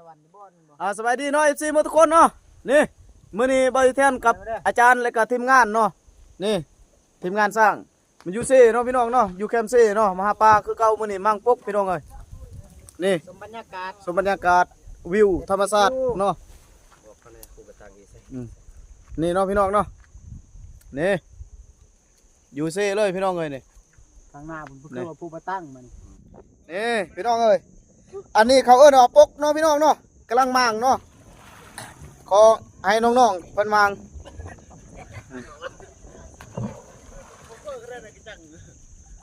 ตะวันนี่บ่อนบ่อ่าสบายดีเนาะ FC หมดทุกคนเนาะนี่มื้อนี้บริเทนกับอาจารย์และก็ทีมงานเนาะนี่ทีมงานสร้างมันอยู่เซ่เนาะพี่น้องเนาะอยู่แคมป์เซ่เนาะมาหาปลาคือเก่ามื้อนี้มั่งปกพี่น้องเอ้ยนี่สมบรรยากาศสมบรรยากาศวิวธรรมชาติเนาะอืมนี่เนาะพี่น้องเนาะนี่อยู่เซ่เลยพี่น้องเอ้ยนี่ข้างหน้าผมคือว่าผู้มาตั้งมันนี่พี่น้องเอ้ย อันนี้เขาเอิ้นว่าปกเนาะพี่น้องเนาะกำลังมางเนาะขอให้น้องๆเพิ่นมาง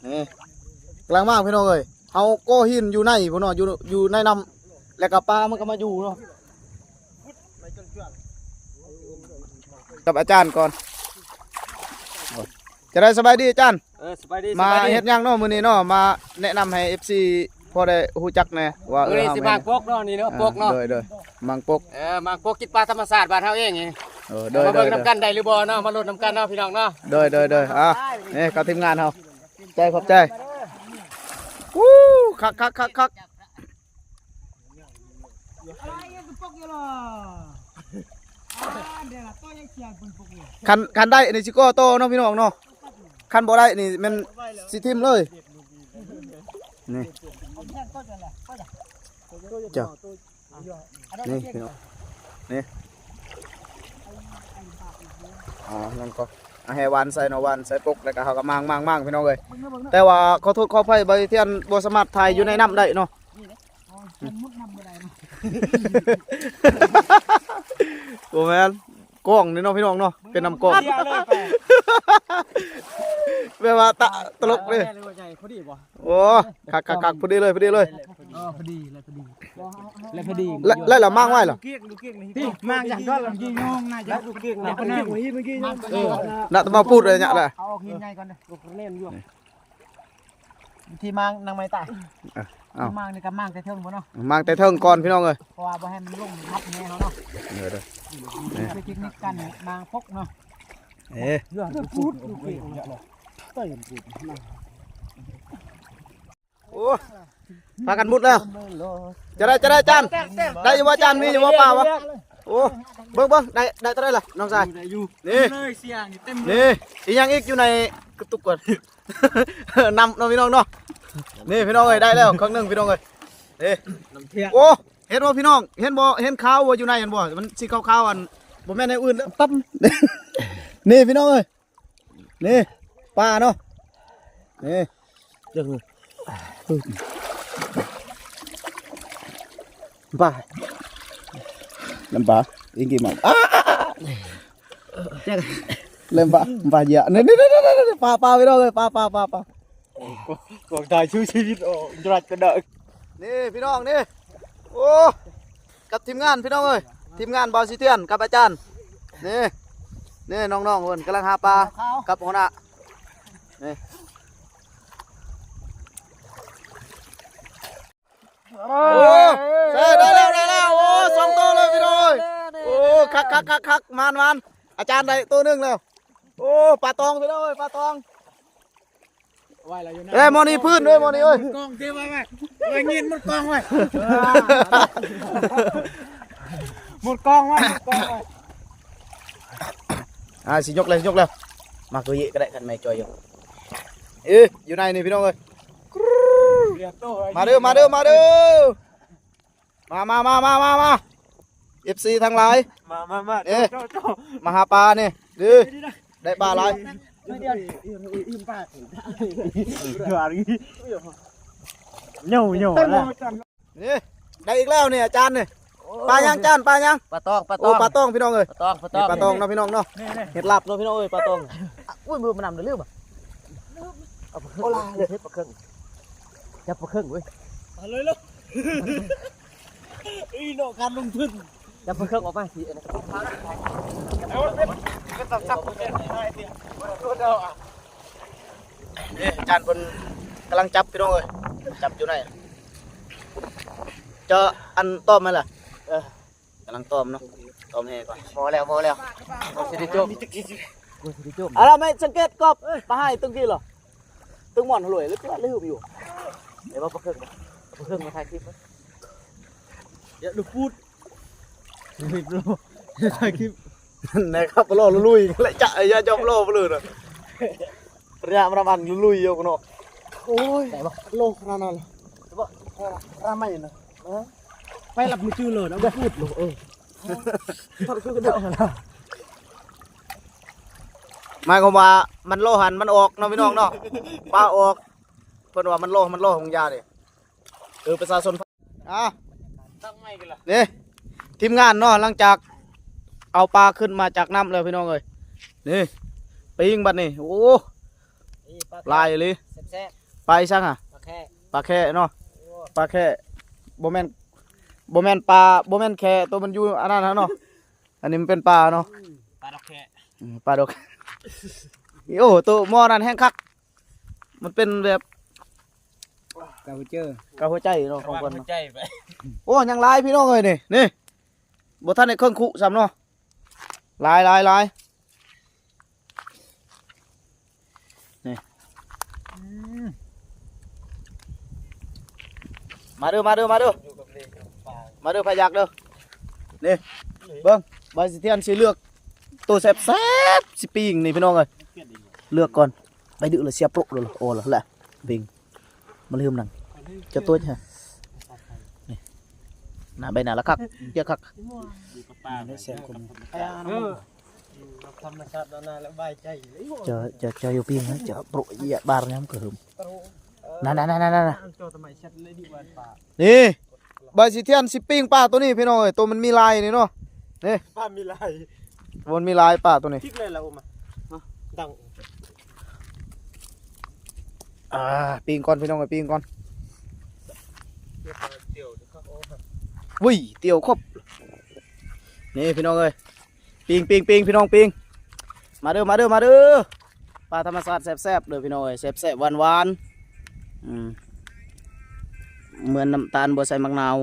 นี่กำลังมางพี่น้องเอ้ยเอาโก้หินอยู่ในพุ่นเนาะอยู่อยู่ในน้ำแล้วก็ปลามันก็มาอยู่เนาะกับอาจารย์ก่อนโอ้ยจะได้สบายดีอาจารย์เออสบายดีมาเฮ็ดหยังเนาะมื้อนี้เนาะมาแนะนำให้ FC พอได้ฮู้จักแหน่ว่าเออเฮาสิแม่มานปกเนาะนี่เนาะปกเนาะเด้อเด้อมังปกเออมาปกกินปลาธรรมชาติบ้านเฮาเองนี่เออเด้อมาเด้อเบิ่งเด้อน้ำกันได้หรือบ่เนาะมาลุ้นน้ำกันเนาะพี่น้องเนาะเด้อเด้อเด้ออะนี่กับทีมงานเฮาใจขอบใจวู้คักคักคักคักอะไรยังปกอยู่ล่ะอ่าเดี๋ยวล่ะตัวยังเสียบนปกอยู่คันคันได้นี่สิโก้โตเนาะพี่น้องเนาะคันบ่ได้นี่มันสิทิ่มเลย นี่เอาแค่ต้นนั่นแหละก็จะจ้ะอันนั้นนี่เสียพี่น้องนี่อ๋อนั่นก็เอาให้หวานใส่เนาะหวานใส่ปกแล้วก็เฮาก็มางมางมางพี่น้องเอ้ยเบิ่งเนาะเบิ่งเนาะแต่ว่าขอโทษขออภัยบริเทียนบ่สามารถถ่ายอยู่ในน้ำได้เนาะอ๋อมันมุดน้ำบ่ได้เนาะโอ้แม่น กล้องนี่เนาะพี่น้องเนาะเป็นน้ำกล้องเดียวเลยไปแม่ว่าตะตลกเลยแม่ว่าใหญ่พอดีบ่โอ้คักคักคักพอดีเลยพอดีเลยอ๋อพอดีเลยพอดีแล้วพอดีและและเรามั่งไว้เหรอเกี้ยงดูเกี้ยงนี่พี่มางอย่างก็ลำยี่ยองน่าจะดูเกี้ยงแล้วนะก็นั่งเมื่อกี้นั่งเออน่าจะมาพูดเลยเนี่ยแหละเอาออกหินใหญ่ก่อนเด้อลูกเล่นอยู่ที่มางนางไม้ตาย อ้าวที่มางนี่ก็มางแต่เทิงบ่เนาะมั่งแต่เทิงก่อนพี่น้องเอ้ยเพราะว่าบ่ให้มันลงทับแม่เขาเนาะเออเด้อไปกินนิกกันมางพกเนาะเอ๊ะเรื่องพูดดูเก่งเนี่ยเต้ยพูดโอ้พากันมุดแล้วจะได้จะได้จานได้อยู่ว่าจานมีอยู่ว่าเปล่าวะ โอ้เบิ่งเบิ่งได้ได้ตัวได้ล่ะน้องชายอยู่นี่ เลยเสียงนี่เต็มนี่อีกอยังอีกอยู่ในกระตุกก่อน นำเน้องพี่น้องเนาะนี่พี่น้องเอ้ยได้แล้วครั้งหนึ่งพี่น้องเอ้ยนี่น้ำเที่ยงโอ้เห็นบ่พี่น้องเห็นบ่เห็นขาวบ่อยู่ในเห็นบ่มันสีขาวๆอันบ่แม่นในอื่นแล้วปั๊บ นี่พี่น้องเอ้ยนี่ปลาเนาะนี่จังปลาน้ำปลาอีกกี่หมันอ้าเล่มปลาปลาเยอะนี่นี่นี่นี่ปลา ปลาพี่น้องเอ้ยปลาปลาปลาปลากองตายชูชีวิตออกจรัดกระเดกนี่พี่น้องนี่โอ้กับทีมงานพี่น้องเอ้ยทีมงานบอลซิเทียนกับอาจารย์นี่นี่น้องๆเพิ่นกำลังหาปลากับหัวหน้านี่ โอ้ใช่ได้แล้วได้แล้วโอ้สองตัวเลยพี่น้อยโอ้คักคักคักคักมานมานอาจารย์ได้ตัวหนึ่งแล้วโอ้ปลาตองพี่น้อยปลาตองไว้แล้วอยู่นะเอ้ยมอนี่พื้นด้วยมอนี่เอ้ยกองเทไว้ไว้ไว้เงินมันกองไว้หมดกองไว้หมดกองไว้อ่าสิยกเลยยกเลยมาตัวเยะก็ได้กันไม่จอยอยู่เอ้ยอยู่ในนี่พี่น้องเอ้ย มาเด้อมาเด้อมาเด้อมามามามามามาเอฟซีทั้งหลายมามามาเอ๊ะโตโตมาหาปลานี่ดื้อได้ปลาหลายเดี๋ยวอิ่มปากเดี๋ยวนี้เหนียวเหนียวละนี่ได้อีกแล้วนี่อาจารย์นี่ปลายังจานปลายังปลาตองปลาตโอ้องปลาตองพี่น้องเอ้ยปลาตองปลาตนี่องปลาตองเนาะพี่น้องเนาะนี่นี่เห็ดลับเนาะพี่น้องเอ้ยปลาตองอุ้ยมือมันนำเดือดลืมอะโอ้ลาเลยปลาเครื่อง จับปลาเครื่องเว้ยมาเลยลูกอีโนการลงทุนจับปลาเครื่องออกมาสิก็ต้องซับคนเดียวให้เดียวตัวเดียวอะนี่อาจารย์เพิ่นกำลังจับพี่น้องเอ้ยจับอยู่ไหนเจออันต้อมไหมล่ะเออกำลังต้อมเนาะต้อมให้ก่อนพอแล้วพอแล้วสิได้จบกูสิได้จบอะไรไม่สังเกตกบปลาให้ตึงกี่เหรอตึงหมอนหลวยหรือเปล่าลืมอยู่ เดี๋ยวว่าปลาเครื่องปลาเครื่องมาถ่ายคลิปอย่าดูพูดไม่รู้ถ่ายคลิปนะครับปลอลุยๆและจะอย่าจอมโลไปเลยนะระยะมันมันลุยๆอยู่กันเนาะโอ้ยโลขนาดนั้นเลยราไม่นะไปหลับมือจือเลยนะไม่พูดหรอกเออทอดก็กระเดาแล้วหมายความว่ามันโลหันมันออกเนาะพี่น้องเนาะปลาออก เพิ่นว่ามันโลมันโลของยาเนี่ยเออประชาชนอะตั้งไม่กันละนี่ทีมงานเนาะหลังจาก เอาปลาขึ้นมาจากน้ำเลยพี่น้องเอ้ยนี่ปิ้งบัดนี่โอ้ลายเลยแซ่บไปช่างอะๆมาแค่ปลาแค่เนาะปลาแค่บ่แม่นบ่แม่นปลาบ่แม่นแค่ตัวมันอยู่อันนั้นนะเนาะอันนี้มันเป็นปลาเนาะปลาดอกแค่อืมปลาดอกโอ้ตัวหม้อนั้นแห้งคัก มันเป็นแบบ กาเจอกระหัวใจเนาะของคนหัวเนาะใจไปโอ้ยังหลายพี่น้องเอ้ยนี่นี่บ่ทันได้เครื่องคุซ้ำเนาะหลายหลายหลายนี่มาเด้อมาเด้อมาเด้ออยู่กับเลปลามาเด้อพายักเด้อนี่เบิ่งบาสิเทียนสิเลือกตัวแซ่บๆสิปิ้งนี่พี่น้องเอ้ยเปลี่ยนอีกเลือกก่อนไปดื้อเลยเสียบโปรเลยโอ้ละแหละบิงมาลืมหนัง จะตัวใช่นี่หน้าใบหน้าละครับเยอะครับอยู่กับปลาได้แสนคนเอออยู่กับธรรมชาติแล้วนะแล้วบายใจเลยจะจะจะอยู่ปิ้งนะจะโปรเอียบาร์เนี่ยมันก็หึมนั่นนั่นนั่นนั่นโจทำไมชัดเลยดีวันปลานี่บาสิเทียนสิปิ้งปลาตัวนี้พี่น้องเอ้ยตัวมันมีลายนี่เนาะปลามีลายมันมีลายปลาตัวนี้ทิกเลยละอุมาดังอ่าปิ้งก่อนพี่น้องเอ้ยปิ้งก่อนเดี๋ย วุ้ยเตียวครบนี่พี่น้องเอ้ยปิงปิงปิงพี่น้องปิงมาเด้อมาเด้อมาเด้อปลาธรรมศาสตร์แซ่บๆเด้อพี่น้องเอ้ยแซ่บๆหวานๆเหมือนน้ำตาลบัวใส่มะนาว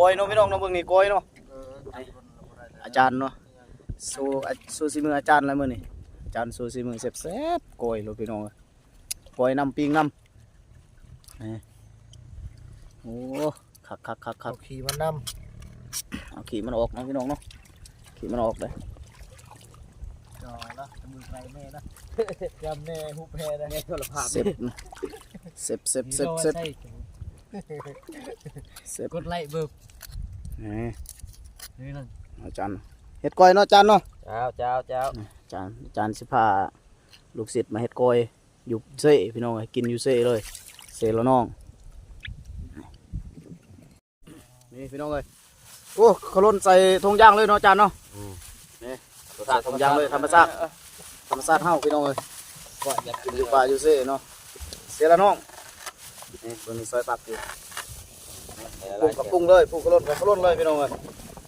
กล้อยเนาะพี่น้องเนาะเบิ่งนี่กล้อยเนาะอาจารย์เนาะสู้อาสู้สิมืออาจารย์แล้วมื้อนี่อาจารย์สู้สิมือแซ่บๆกล้อยเลยพี่น้องเอ้ยกล้อยน้ำปิ้งน้ำนี่โอ้คักคักคักคักขี่มันนเอาขี่มันออกเนาะพี่น้องเนาะขี่มันออกเลยำจอนะมือไกลแม่นะยำแม่ฮุบแพ้นะแม่โทรภาพเสพนะเสพเสพเสพ เสพเสพกดไลค์เบิบนี่นี่นั่นอาจารย์เฮ็ดก้อยเนาะอาจารย์เนาะเจ้าเจ้าเจ้าอาจารย์อาจารย์สิพาลูกศิษย์มาเฮ็ดก้อยอยู่เซ่พี่น้องเอ้ยกินอยู่เซ่เลยเซ่แล้วน้องนี่พี่น้องเอ้ยโอ้เขาล้นใส่ธงย่างเลยเนาะอาจารย์เนาะนี่ใส่ธงย่างเลยธรรมชาติธรรมชาติเฮาพี่น้องเอ้ยก่อนอยากกินอยู่ป่าอยู่เซ่เนาะเซ่แล้วน้อง นี่ตัวนี้ซอยปักอยู่ปรุงกับปรุงเลยปรุงกระล้นกับกระล้นเลยพี่น้องเอ้ย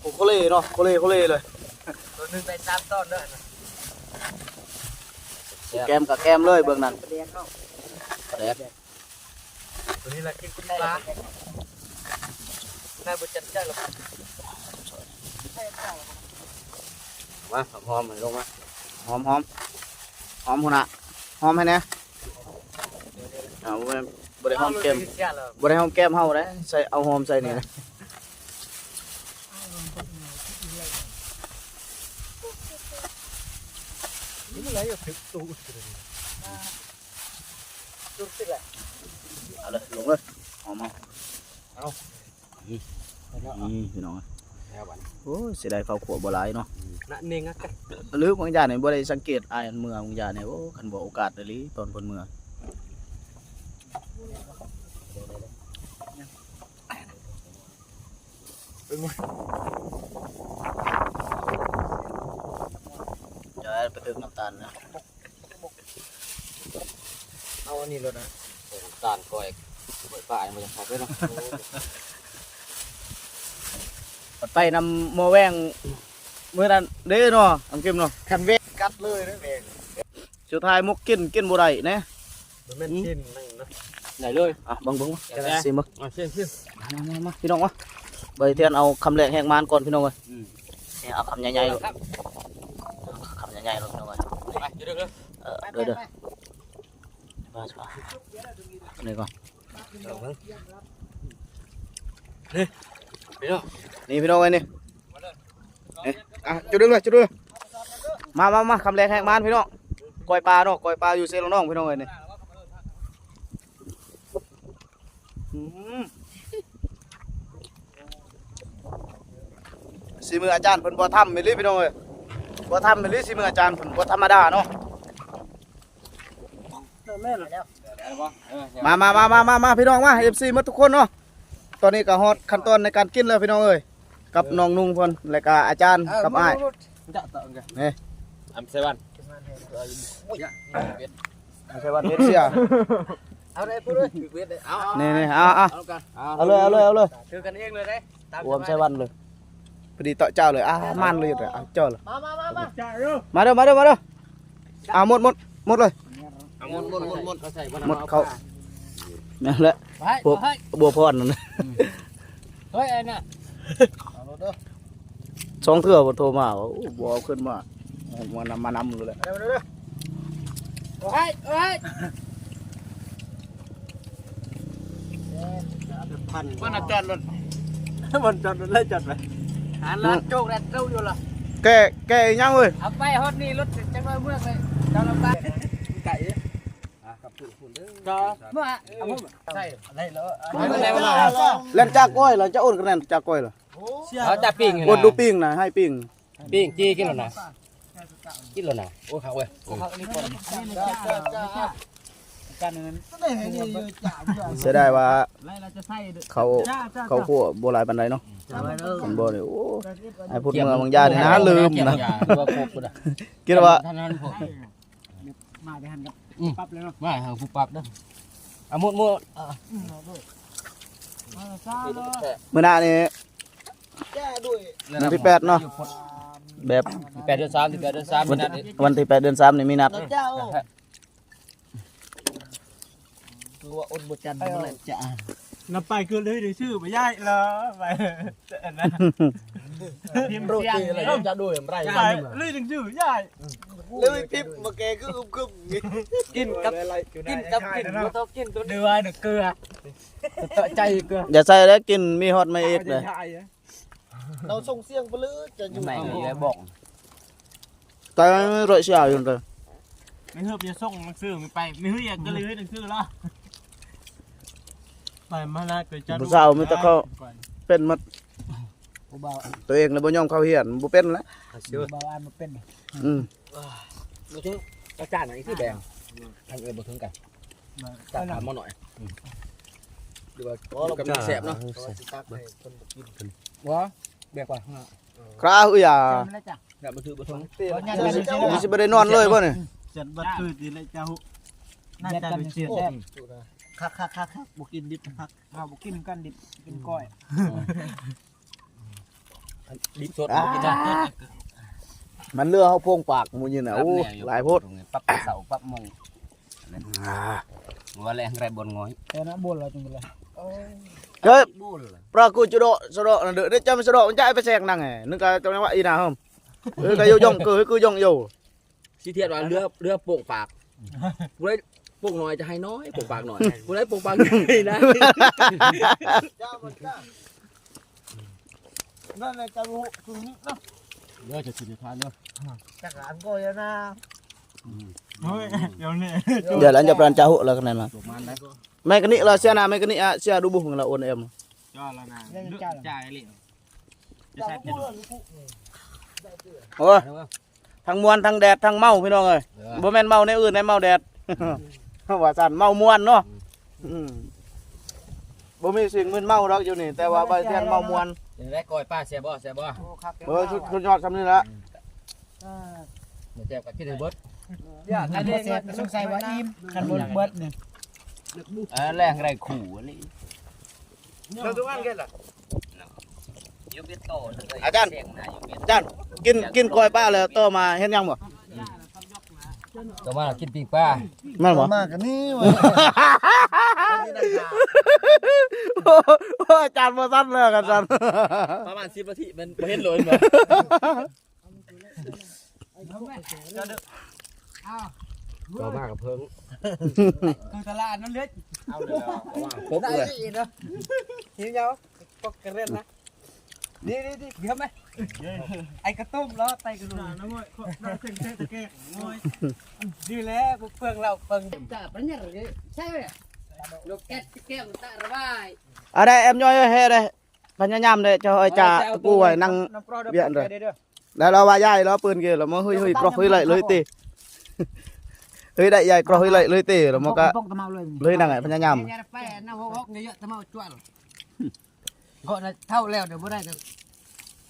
ปรุงโคเล่เนาะโคเล่โคเล่เลยตัวนึงไปตามต้นเด้อแกมกับแกมเลยเบื้องนั้นเรียกเนาะแดกตัวนี้แหละกินปลาได้บุจันจ้าหรอมาหอมๆลงมาหอมหอมหอมคนน่ะหอมให้แน่อ่า บ่ได้บ่ได้หอมแก้มบ่ได้หอมแก้มเฮาเด้ใส่เอาหอมใส่นี่นะนี่อะไรอยู่ถึงตู้เอาเลยลงเลยหอมเอานี่พี่น้องโอ้ยเสียดายข้าวขัวบ่หลายเนาะน่ะเนงอะหรือบางอย่างเนี่ยบ่ได้สังเกตอายอันเมืองบางอย่างเนี่ยโอ้คันบ่โอกาสเลยลิตอนเพิ่นเมือง จะไปถึงน้ำตาลนะเอาอันนี้เลยนะตานก้อยก้อยป่ามันจะขาดด้วยเนาะปัดไปนำหมอแวงเมื่อนั้นเด้เนาะ อังเกมเนาะคันเวกกัดเลยนะเองสุดท้ายมุกกินกินบ่ได้นะมันแม่นกินนั่งนะมไหนเลยอะเบังเบังจะได้สิมึงอะเชื่อเชื่อมามามาพี่น้องวะใบเทียนเอาคำแรกแหกมานก่อนพี่น้องเอ้ยเนี่ยเอาคำใหญ่ๆเลยคำใหญ่ๆเลยพี่น้องเอ้ยไปเดี๋ยวเดี๋ยวเออเดี๋ยวเดี๋ยวมาจ้ะนี่ก่อนไปเนาะนี่พี่น้องเอ้ยนี่นี่อะจุดดึงเลยจุดดึงเลยมามามาคำแรกแหกมานพี่น้องกอยปลาเนาะกอยปลาอยู่เซลน้องพี่น้องเอ้ยนี่ สีมืออาจารย์เพิ่นบ่ทำไม่รีพี่น้องเอ้ยบ่ทำไม่รีสีมืออาจารย์เพิ่นบ่ธรรมดาเนาะแม่หรอแล้วมามามามามามาพี่น้องมา FC หมาทุกคนเนาะตอนนี้ก็ฮอดขั้นตอนในการกินแล้วพี่น้องเอ้ยกับน้องนุ่งเพิ่นและก็อาจารย์กับอ้ายจะต่อกันนี่อัมเซวันไม่ใช่ว่าเฮ็ดเสียเอาได้พูดเลยเวทเลยเอาเอานี่นี่เอาเอาเอากันเอาเลยเอาเลยเอาเลยถือกันเองเลยได้ตามรวมใส่วันเลยพอ ดีเตาะเจ้าเลยอ่ามันเลยเลยอะเจ้าเลยมามามามาจ่าเร็วมาเด้อมาเด้อมาเด้ออ่าหมดหมดหมดเลยเอาหมดหมดหมดหมดเขาใส่หมดเขานั่นแหละไปพวกไปบัวพรนั่นน่ะเฮ้ยไอ้น่ะสองเทื่อบ่โทรมาว่าโอ้บ่เอาขึ้นมาเอามานำมานำเลยแหละเร็วเร็วเร็วเฮ้ยเฮ้ยพันมันจอดรถมันจอดรถเลยจอดไป หันละโจกแรดเจ้าอยู่ละแกแกอีหยังเว้ยเอาไปฮอดนี่รถจังเลยเมื่อเลยเจ้าลำบากไก่อะกับผู้คุณเด้อเมื่อเอาผมใช่ได้แล้วได้เวลาเล่นจากก้อยเหรอจะโอนกันแน่นจากก้อยเหรอเขาจะปิ้งโอนดูปิ้งนะให้ปิ้งปิ้งจี้กินแล้วนะกินแล้วนะโอ้เขาเว้ย กันนั้นไม่เห็นนี่จ่าจ่าเสียดายว่าไรเราจะใส่เขาจ่าจ่าเขาขั่วโบราณปันไดเนาะมันบ่เนี่ยโอ้ไอ้พูดเมืองบางยาเนี่ยนะลืมนะว่าพบกูนะคิดว่าท่านนั้นพบมาได้หันกับปั๊บเลยเนาะมาหาผู้ปรับเด้ออะมุดมุดมาซ่าเลยมื้อหน้านี่แก้ด้วยวันที่แปดเนาะแบบแปดเดือนสามที่แปดเดือนสามวันนัดที่วันที่แปดเดือนสามนี่มีนัด เจ้าคือว่าอดบทจันทร์เมื่อไหร่จะนับไปคือเลยเดี๋ยวชื่อไม่ย่ายเหรอไปนะพิมพ์โรเสียงตีอะไรจะด้วยไรไปเลยถึงชื่อย่ายเลยพิบมาแกก็กึ่มกินกับกินกับกินบ่ต้องกินตัวเดือยเกลือต่อใจเกลืออย่าใส่แล้วกินมีฮอตไม่เอกเลยเราส่งเสียงไปเลยจะอยู่ไม่เลยบอกแต่รอยเสียอยู่เลยไม่เฮือบจะส่งหนังสือไม่ไปไม่เฮือยากก็เลยหนังสือละ ไปมาละเกิดจะผู้สาวมีแต่เขาเป็นหมดตัวเองเลยบ่ยอมเข้าเฮียนบ่เป็นแล้วเบาอันมาเป็นอืมบ่ถึงอาจารย์อันนี้คือแดงทางเออบ่ถึงกันตัดถามมาหน่อยดูว่ากับแสบเนาะว้าแบกว่าคราเอ้ยอะแล้วจ้ะแบบบ่ถือบ่ถึงมีสิบ่ได้นอนเลยบ่นี่จัดบัตรคือดีเลยเจ้าน่าจะไปเสีย คักคักคักคักบุกินดิบคักเอาบุกินกันดิบกินก้อยดิบสดกินได้มันเลือเฮาโพงปากหมู่นี่น่ะโอ้หลายโพดปั๊บเสาปั๊บมงอ่าว่าแรงไรบนงอยแต่นะบนเราจังเลยเฮ้ยบูลปรากูจุดสะดอนั่นเด้อเด้จำสะดอมันจะไปแซงนั่งไงนึกก็จังว่าอีน่าหอมเออก็ยองคือคือยองอยู่สิเทียดว่าเรือเรือโป่งปากผู้ใดโป่งน้อยจะให้น้อยโป่งปากหน่อยผู้ใดโป่งปากใหญ่นะจ้ามันจ้านั่นแหละจะรู้คือนี่เนาะเรือจะสิทานเนาะจากร้านก้อยนะเฮ้ยเดี๋ยวนี้เดี๋ยวหลังจะปรานจาหุแล้วกันนั่นล่ะประมาณนั้นแม่กันนี่เราเสียหน้าแม่กันนี่อะเสียดูบุของเราโอนเอ็มจ้าแล้วนะจ่ายเลยจะจ้าใส่พูดเลยลูกโอ้ยทั้งมวนทั้งแดดทั้งเมาพี่น้องเอ้ยบ่แม่นเมาในอื่นในเมาแดด ว่าสั่นเมามวนเนาะอืมบ่มีสิ่งมึนเมาดอกอยู่นี่ แต่ว่าใบเทียนเมามวนอย่างไรก้อยป้าเสียบ่เสียบ่โอ้คักเออชุดชุดยอดซำนี้ละอ่าเดี๋ยวแจกกับที่ไหนเบิดอย่าอันนี้สงสัยว่าอิ่มคันบนเบิดเนี่ยเออแรงไรขู่อันนี้เราทุกอันกันล่ะยูบิโตอาจารย์อาจารย์กินกินกล้อยป้าแล้วต่อมาเห็นยังบ่ต่อมากินปิ้งปลาแม่นบ่มากันนี่วะนี่นะคะโอ้โอ้อาจารย์บ่สั้นเลยกันจันประมาณ10นาทีมันบ่เห็นเลยบ่อ้าวต่อมากับเพิ่งคือตลาดนั่นเล็กเอาเลยครบได้เลยอีกเนาะหิวยาวปกกระเร็นนะ นี่นี่นี่เดี๋ยวไหมไอ้กระตุ้มล้อไตกระตุ้มน้ำมันน้ำเส้นเส้นตะแกงโอ้ยดีแล้วเปลืองเราเปลือง Tá, banyak lagi. Saya. Loket tiket tak rebai. อะได้แอมย่อยเฮ็ดได้พยายามได้เจ้าไอ้จ่ากูไว้นั่งน้ำปลาเบี้ยนเลยเด้อแล้วเราว่าใหญ่แล้วปืนเกแล้วมาเฮ้ยเฮ้ยปลอกเฮ้ยไหลเลยติเฮ้ยได้ใหญ่ปลอกเฮ้ยไหลเลยติแล้วมันก็ปกตะเมาเลยเลยนั่งไงพยายาม Ini ada pe, na hok hok ni ya tama cual. Kok na thau leo dah บ่ได้ก็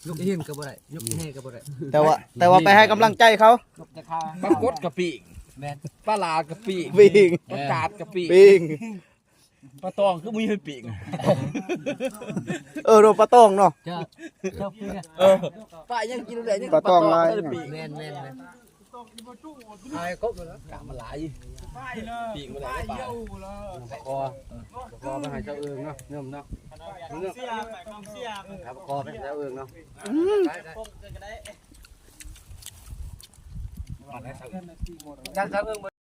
ยกหินก็บ่ได้ยกแห่ก็บ่ได้แต่ว่า แต่ว่าไปให้กำลังใจเขาจะคาปลากดกะปิแม่นปลาลากะปิปิงปลากาดกะปิปิงปลาตองคือมีให้ปิงเออโดนปลาตองเนาะจะเจ้าพี่เออปลายังกินได้ยังปลาตองลายปิงแม่นแม่นแม่น ไอ้กบกะมาหลายปิงมาหลายปลาคอคอไปหาเ